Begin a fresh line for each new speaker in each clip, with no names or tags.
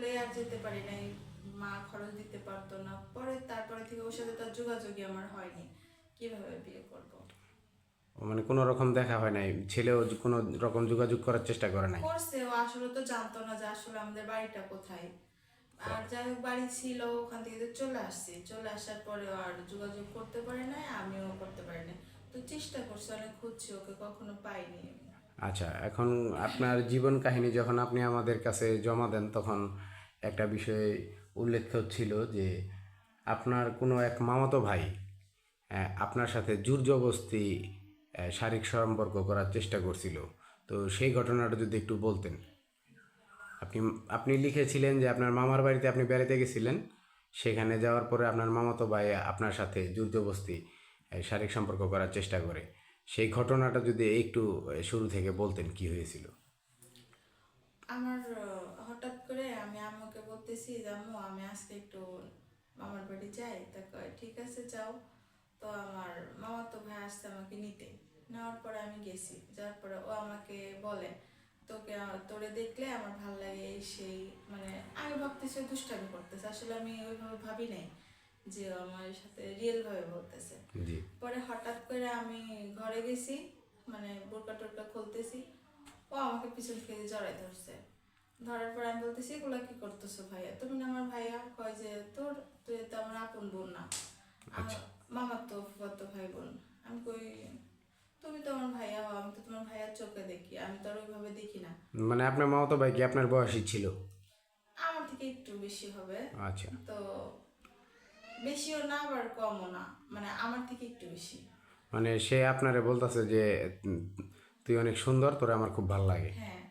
স্কুলে আর যেতে পারি নাই মা খরচ দিতে পারতো না। পরে তারপরে থেকে ওর সাথে তার যোগাযোগই আমার হয়নি। কীভাবে বিয়ে করব?
মানে কোনো রকম দেখা হয় নাই ছেলেও কোনো রকম যোগাযোগ করার চেষ্টা করে নাই?
করছে ও আসলে তো জানতো না যে আসলে আমাদের বাড়িটা কোথায়। আর যাই হোক বাড়ি ছিল ওখান থেকে চলে আসছি। চলে আসার পরে আর যোগাযোগ করতে পারে নাই আমিও করতে পারি নাই। তো চেষ্টা করছি অনেক খুঁজছি ওকে কখনো পাইনি
আচ্ছা এখন আপনার জীবন কাহিনী যখন আপনি আমাদের কাছে জমা দেন তখন একটা বিষয়ে উল্লেখ ছিল যে আপনার কোনো এক মামাতো ভাই আপনার সাথে জোর জবস্তি শারীরিক সম্পর্ক করার চেষ্টা করছিল। তো সেই ঘটনাটা যদি একটু বলতেন। আপনি আপনি লিখেছিলেন যে আপনার মামার বাড়িতে আপনি বেড়াতে গেছিলেন। সেখানে যাওয়ার পরে আপনার মামাতো ভাই আপনার সাথে জোর জবস্তি শারীরিক সম্পর্ক করার চেষ্টা করে। সেই ঘটনাটা যদি একটু শুরু থেকে বলতেন কি হয়েছিল?
আমার হঠাৎ করে আমি আম্মুকে বলতেছি যে আম্মু আমি আজকে একটু মামার বাড়ি যাই। তা কয় ঠিক আছে যাও। তো আমার মামা তো ভাই আসছে আমাকে নিতে। নেওয়ার পরে আমি গেছি। যাওয়ার পরে ও আমাকে বলে তোকে তোরে দেখলে আমার ভালো লাগে এই সেই মানে আমি ভাবতেছি দুষ্টামি করতেছে। আসলে আমি ওইভাবে ভাবি নাই যে আমার সাথে রিয়েল ভাবে বলতেছে পরে হঠাৎ করে আমি ঘরে গেছি মানে বোরকা টোরকা খুলতেছি। ও আমাকে পিছন থেকে জড়াই ধরছে। ধরার পর আমি বলতেছি এগুলো কি করতেছো ভাইয়া? তুমি না আমার ভাইয়া কয় যে তোর তুই তো আমার আপন বোন না। মামার তো ফুফাতো ভাই বোন। আমি কই তুমি তো আমার ভাইয়া হও আমি তো তোমার ভাইয়ার চোখে দেখি আমি তো আর ওইভাবে দেখি না।
মানে আপনার মামাতো ভাই কি আপনার বয়সী ছিল?
আমার থেকে একটু বেশি হবে।
আচ্ছা।
তো বেশিও না আবার কমও না। মানে আমার থেকে একটু বেশি।
মানে সে আপনারে বলতেছে যে তুই অনেক সুন্দর, তোরে আমার খুব ভালো লাগে।
হ্যাঁ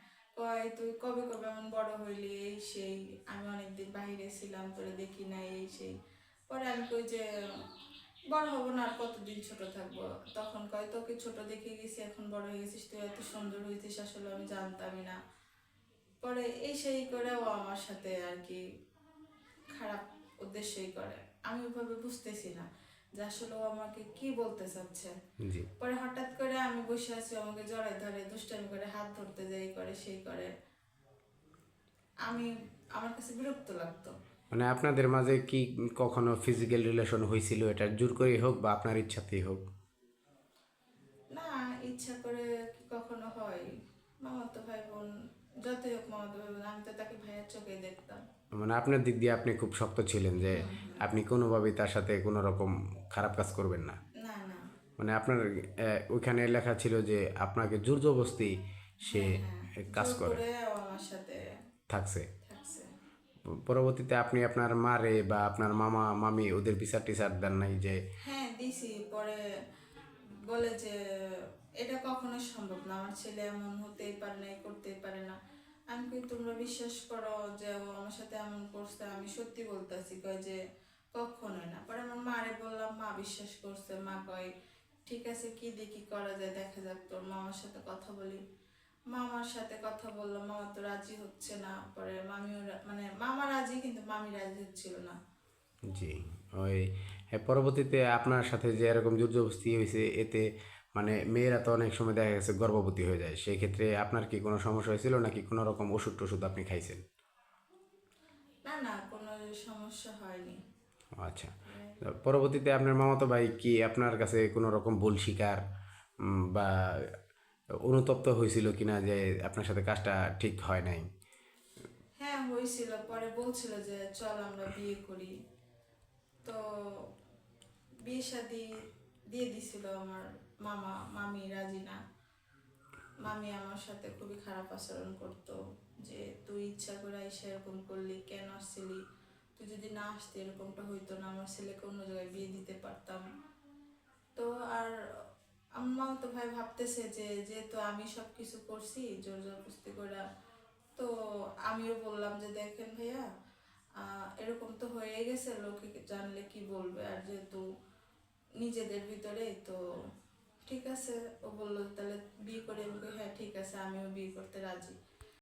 তুই কবে কবে এমন বড় হইলি সেই, আমি অনেকদিন ছিলাম দেখি না এই সেই। পরে আমি কই যে, বড় হব না, আর কতদিন ছোট থাকব? তখন কয়, তোকে ছোট দেখে গেছি, এখন বড় হয়ে গেছিস, তুই এত সুন্দর হয়েছিস আসলে আমি জানতামই না। পরে এই সেই করে ও আমার সাথে আর কি, খারাপ উদ্দেশ্যই করে। আমি ওইভাবে বুঝতেছি না। যে আসলে আমাকে কি বলতে চাচ্ছে? পরে হঠাৎ করে আমি বসে আছি আমাকে জড়াই ধরে দুষ্টামি করে হাত ধরতে যাই করে সেই করে। আমি আমার কাছে বিরক্ত লাগতো।
মানে আপনাদের মাঝে কি কখনো ফিজিক্যাল রিলেশন হয়েছিল? এটা জোর করেই হোক বা আপনার ইচ্ছাতেই হোক?
না ইচ্ছা করে কি কখনো হয়? মামাতো ভাই বোন যতই হোক মামা তো ভাই বোন আমি তো তাকে ভাইয়ের চোখে দেখতাম।
মানে আপনার দিক দিয়ে আপনি খুব শক্ত ছিলেন যে আপনি কোনোভাবেই তার সাথে কোনো রকম খারাপ কাজ করবেন না। মানে আপনার ওইখানে লেখা ছিল যে আপনাকে জোর জবস্তি সে কাজ করে। থাকছে। পরবর্তীতে আপনি আপনার মারে বা আপনার মামা মামি ওদের বিচার টিচার দেন নাই যে
হ্যাঁ দিছি। পরে বলে যে এটা কখনো সম্ভব না। আমার ছেলে এমন হতেই পারে না করতেই পারে না। আমি তোমরা বিশ্বাস করো যে ও আমার সাথে এমন করছে? আমি সত্যি বলতেছি, কয় যে কখনোই না। পরে আমার মারে বললাম, মা বিশ্বাস করছে। মা কয়, ঠিক আছে, কি দেখি করা যায়, দেখা যাক তোর মামার সাথে কথা বলি। মামার সাথে কথা বললাম, মামা তো রাজি হচ্ছে না। পরে মামিও মানে মামা রাজি, কিন্তু মামি রাজি হচ্ছিল না।
জি, ওই পরবর্তীতে আপনার সাথে যে এরকম জবস্তি হয়েছে, এতে মানে মেয়েরা তো অনেক সময় দেখা গেছে গর্ভবতী হয়ে যায়। সেই ক্ষেত্রে আপনার কি কোনো সমস্যা হয়েছিল নাকি কোনো রকম ওষুধ টষুধ আপনি খাইছেন?
না না কোনো সমস্যা হয়নি।
আচ্ছা। পরবর্তীতে আপনার মামাতো ভাই কি আপনার কাছে কোনো রকম ভুল শিকার বা অনুতপ্ত হয়েছিল কিনা যে আপনার সাথে কাজটা ঠিক হয় নাই?
হ্যাঁ হয়েছিল। পরে বলছিল যে চল আমরা বিয়ে করি। তো বিয়ে শাদি দিয়ে দিছিল আমার মামা, মামি রাজি না। মামি আমার সাথে খুবই খারাপ আচরণ করতো যে, তুই ইচ্ছা করে এসে এরকম করলি, কেন আসছিলি? তুই যদি না আসতে, এরকমটা হইতো না। আমার ছেলেকে অন্য জায়গায় বিয়ে দিতে পারতাম। তো আর আমার মামা তো ভাই ভাবতেছে যে, যেহেতু আমি সব কিছু করছি, জোর জবরদস্তি করে তো আমিও বললাম যে, দেখেন ভাইয়া এরকম তো হয়ে গেছে। লোকে জানলে কি বলবে? আর যেহেতু নিজেদের ভিতরে তো ঠিক আছে, ও বলল, তাহলে বিয়ে করে আমি হ্যাঁ ঠিক আছে, আমিও বিয়ে করতে রাজি।